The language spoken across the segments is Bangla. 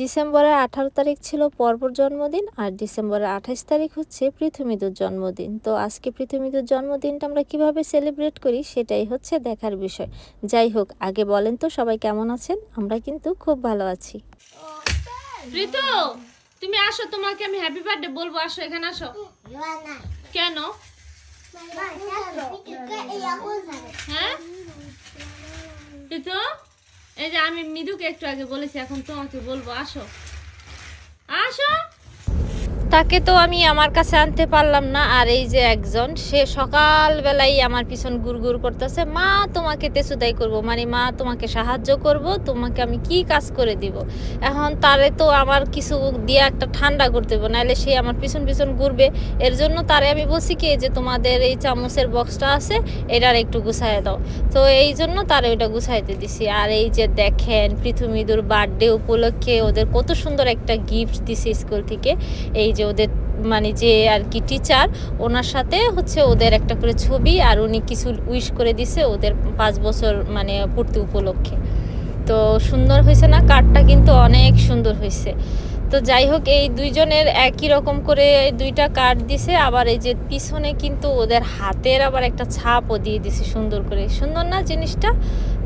ডিসেম্বরের আঠারো তারিখ ছিল পর্বর জন্মদিন আর ডিসেম্বরের আঠাশ তারিখ হচ্ছে পৃথুমিদুর জন্মদিন। তো আজকে পৃথুমিদুর জন্মদিনটা আমরা কীভাবে সেলিব্রেট করি সেটাই হচ্ছে দেখার বিষয়। যাই হোক আগে বলেন তো সবাই কেমন আছেন? আমরা কিন্তু খুব ভালো আছি। ঋতু তুমি আসো তোমাকে আমি হ্যাপি বার্থডে বলব। আসো এখানে আসো। কেন? হ্যাঁ? এই যে আমি মৃদুকে একটু আগে বলেছি এখন তোমাকে বলব আসো। আসো। তাকে তো আমি আমার কাছে আনতে পারলাম না। আর এই যে একজন, সে সকালবেলাই আমার পিছন গুড়গুড় করতেছে, মা, তোমাকে তেসুদাই করব। মানে মা, তোমাকে সাহায্য করব, তোমাকে আমি কি কাজ করে দিব? এখন তারে তো আমার কিছু দিয়ে একটা ঠান্ডা করতে হবে নাহলে সে আমার পিছন পিছন ঘুরবে। এর জন্য তারে আমি বলছি কি যে তোমাদের এই চামচের বক্সটা আছে, এটার একটু গুছাই দাও। তো এই জন্য তারে ওইটা গুছাইতে দিছি। আর এই যে দেখেন পৃথুমিদুর বার্থডে উপলক্ষে ওদের কত সুন্দর একটা গিফট দিছে স্কুল থেকে। এই যে ওদের মানে যে আর কি টিচার ওনার সাথে হচ্ছে ওদের একটা করে ছবি আর উনি কিছু উইশ করে দিছে ওদের পাঁচ বছর মানে পূর্তি উপলক্ষে। তো সুন্দর হয়েছে না? কার্ডটা কিন্তু অনেক সুন্দর হয়েছে। তো যাই হোক, এই দুইজনের একই রকম করে দুইটা কার্ড দিছে, আবার এই যে পিছনে কিন্তু ওদের হাতের আবার একটা ছাপও দিয়ে দিছে সুন্দর করে। সুন্দর না জিনিসটা?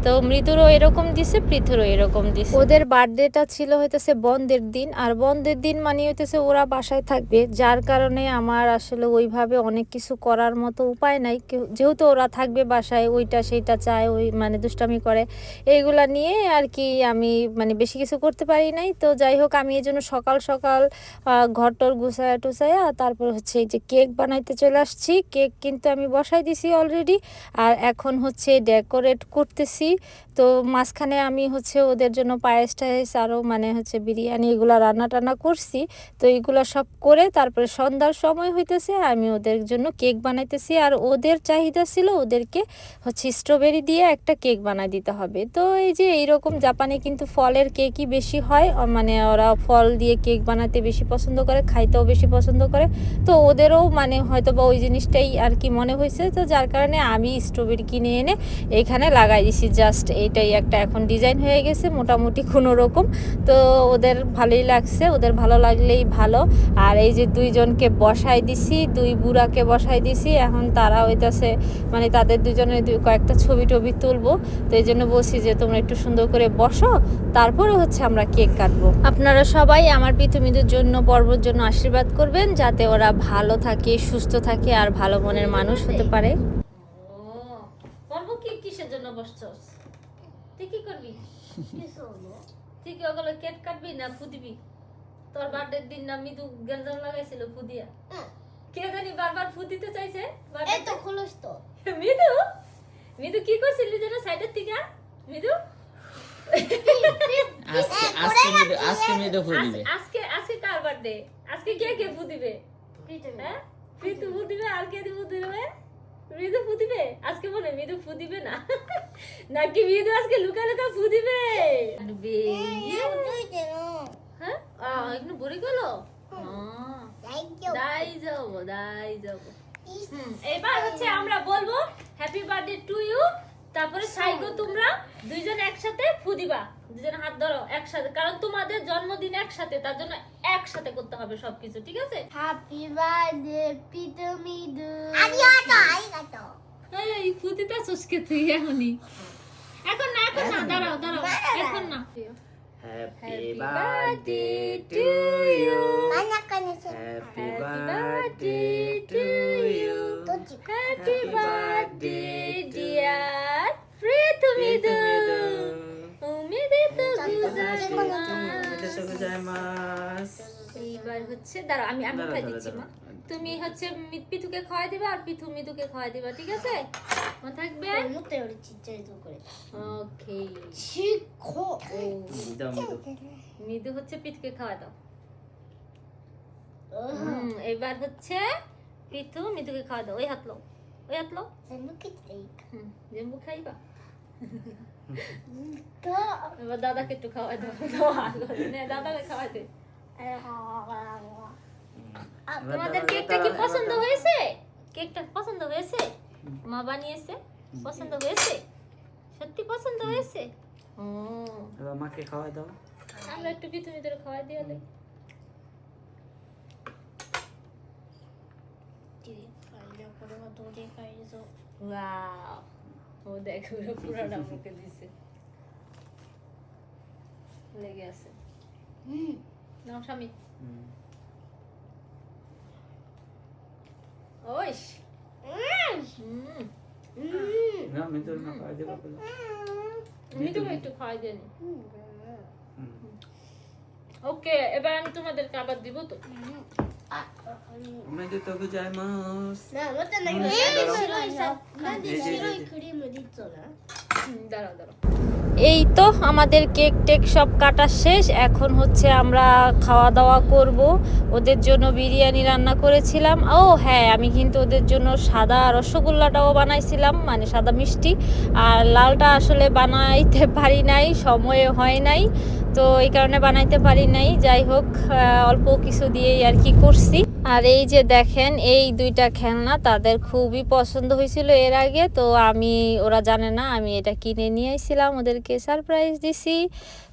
তো মৃদুরও এরকম দিছে, পৃথুরও এরকম দিছে। ওদের বার্থডেটা ছিল হইতেছে বন্ধের দিন, আর বন্ধের দিন মানে হইতেছে ওরা বাসায় থাকবে, যার কারণে আমার আসলে ওইভাবে অনেক কিছু করার মতো উপায় নাই। যেহেতু ওরা থাকবে বাসায়, ওইটা সেইটা চায়, ওই মানে দুষ্টামি করে, এইগুলা নিয়ে আর কি আমি মানে বেশি কিছু করতে পারি নাই। তো যাই হোক, আমি এই জন্য সকাল সকাল ঘর টর গুছায়া টুসায়া তারপর হচ্ছে এই যে কেক বানাইতে চলে আসছি। কেক কিন্তু আমি বসাই দিছি অলরেডি, আর এখন হচ্ছে ডেকোরেট করতেছি। তো মাঝখানে আমি হচ্ছে ওদের জন্য পায়েস টায়েস আরও মানে হচ্ছে বিরিয়ানি এগুলো রান্না টান্না করছি। তো এইগুলো সব করে তারপরে সন্ধ্যার সময় হইতেছে, আমি ওদের জন্য কেক বানাইতেছি। আর ওদের চাহিদা ছিল ওদেরকে হচ্ছে স্ট্রবেরি দিয়ে একটা কেক বানাই দিতে হবে। তো এই যে এইরকম জাপানে কিন্তু ফলের কেকই বেশি হয় মানে ওরা ফল দিয়ে কেক বানাতে বেশি পছন্দ করে, খাইতেও বেশি পছন্দ করে। তো ওদেরও মানে হয়তো বা ওই জিনিসটাই আর কি মনে হয়েছে তো যার কারণে আমি স্ট্রবেরি কিনে এনে এখানে লাগাই দিছি জাস্ট এইটাই একটা এখন ডিজাইন হয়ে গেছে, মোটামুটি কোনো রকম। তো ওদের ভালোই লাগছে, ওদের ভালো লাগলেই ভালো। আর এই যে দুইজনকে বসাই দিছি, দুই বুড়াকে বসাই দিছি, এখন তারা হইতাছে মানে তাদের দুজনের দুই কয়েকটা ছবি টবি তুলবো। তো এই জন্য বলছি যে তোমরা একটু সুন্দর করে বসো, তারপরে হচ্ছে আমরা কেক কাটবো। আপনারা সবাই আমার পৃথিবীদের জন্য, পর্বর জন্য আশীর্বাদ করবেন, যাতে ওরা ভালো থাকে, সুস্থ থাকে, আর ভালো মনের মানুষ হতে পারে। কিসের জন্য তুই কি করবি? তুই কি ওগুলো কেক কাটবি না ফুদিবি তোর বার্থডের দিন না মৃদু গেঞ্জাম লাগাইছিল ফুদিয়া। কে জানি বারবার ফুদিতে চাইছে birthday তে। মৃদু? মৃদু কি করছিলি যেন সাইডের থেকে? মৃদু? আজকে আজকে মৃদু আজকে মৃদু ফুল আজকে আজকে কার বার্থডে আজকে কে কে ফুদিবে? হ্যাঁ? ফুদিবে আর কে ফুদিবে মৃদু ফুদিবে আজকে বলে মৃদু ফুদিবে না নাকি মৃদু আজকে লুকা লুকা হ্যাঁ? এখানে ভরে গেল দাই যাব দাই যাব। এবার হচ্ছে আমরা বলব হ্যাপি বার্থডে টু ইউ তারপরে সাইগো তোমরা দুইজন একসাথে ফুদিবা দুজন হাত ধরো একসাথে। কারণ তোমাদের জন্মদিন একসাথে তার জন্য একসাথে করতে হবে সবকিছু ঠিক আছে? Birthday, Peter Midu. এই সুস্কে তুই এখনই? এখন না এখন না দাঁড়াও দাঁড়াও এখন না happy birthday to you happy birthday to you happy birthday dear প্রীতমিদু উমিদিত গোজাইমাস এইবার হচ্ছে দাঁড়াও আমি আমি খাই দিচ্ছি মা। তুমি হচ্ছে পিথুকে খাওয়াই দিবা আর পিথু মিতুকে খাওয়াই দিবা ঠিক আছে? মনে থাকবে? মুতে ওর চিচাই তো করে। ওকে। দাও মৃদু মিদু হচ্ছে পিথুকে খাওয়াই দাও। এবার হচ্ছে পিথু মিতুকে খাওয়া দাও। ওই হাত লো ওই হাত লো হুম জেম্বু খাইবা? এবার দাদাকে একটু খাওয়াই দাও। দাদাকে খাওয়াই দে। তোমাদের কেকটা কি পছন্দ হয়েছে? কেকটা পছন্দ হয়েছে? মা বানিয়েছে? পছন্দ হয়েছে? সত্যি পছন্দ হয়েছে? ও। এবার মাকে খাওয়াই দাও। আমরা একটু পিতুমি তোর খাওয়াই দিয়ে দেই। ওয়াও। ও দেখো পুরাটা মুখে দিছে। লেগে আছে। নাও স্বামী। হুম। হুম না তো না খাওয়া দেবো। মিঠু একটু খাওয়াই দেন হুম। ওকে এবার আমি তোমাদেরকে আবার দিব তো। মৃদু তো গুজাইমাস না মতো না হুম, এই। শিরোই সব না শিরোই। ক্রিম দিচ্ছ না এই তো আমাদের কেক টেক সব কাটা শেষ। এখন হচ্ছে আমরা খাওয়া দাওয়া করব। ওদের জন্য বিরিয়ানি রান্না করেছিলাম। ও হ্যাঁ আমি কিন্তু ওদের জন্য সাদা রসগোল্লাটাও বানাইছিলাম মানে সাদা মিষ্টি। আর লালটা আসলে বানাইতে পারি নাই, সময়ে হয় নাই। তো এই কারণে বানাইতে পারি নাই। যাই হোক অল্প কিছু দিয়েই আর কি করছি। আর এই যে দেখেন, এই দুইটা খেলনা তাদের খুবই পছন্দ হয়েছিল এর আগে। তো আমি, ওরা জানে না, আমি এটা কিনে নিয়ে এসেছিলাম ওদেরকে সারপ্রাইজ দিছি।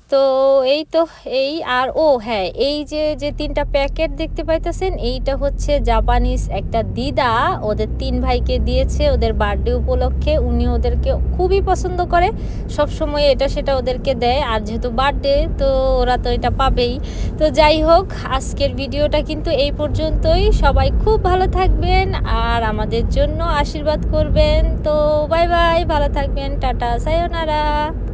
তো এই তো, এই আর ও হ্যাঁ এই যে যে তিনটা প্যাকেট দেখতে পাইতেছেন, এইটা হচ্ছে জাপানিজ একটা দিদা। ওদের তিন ভাইকে দিয়েছে, ওদের বার্থডে উপলক্ষে। উনি ওদেরকে খুবই পছন্দ করে। সব সময় এটা সেটা ওদেরকে দেয়। আর যেহেতু বার্থডে, তো ওরা তো এটা পাবেই। তো যাই হোক, আজকের ভিডিওটা কিন্তু এই পর্যন্তই। সবাই খুব ভালো থাকবেন আর আমাদের জন্য আশীর্বাদ করবেন। তো বাই বাই, ভালো থাকবেন। টাটা, সায়োনারা।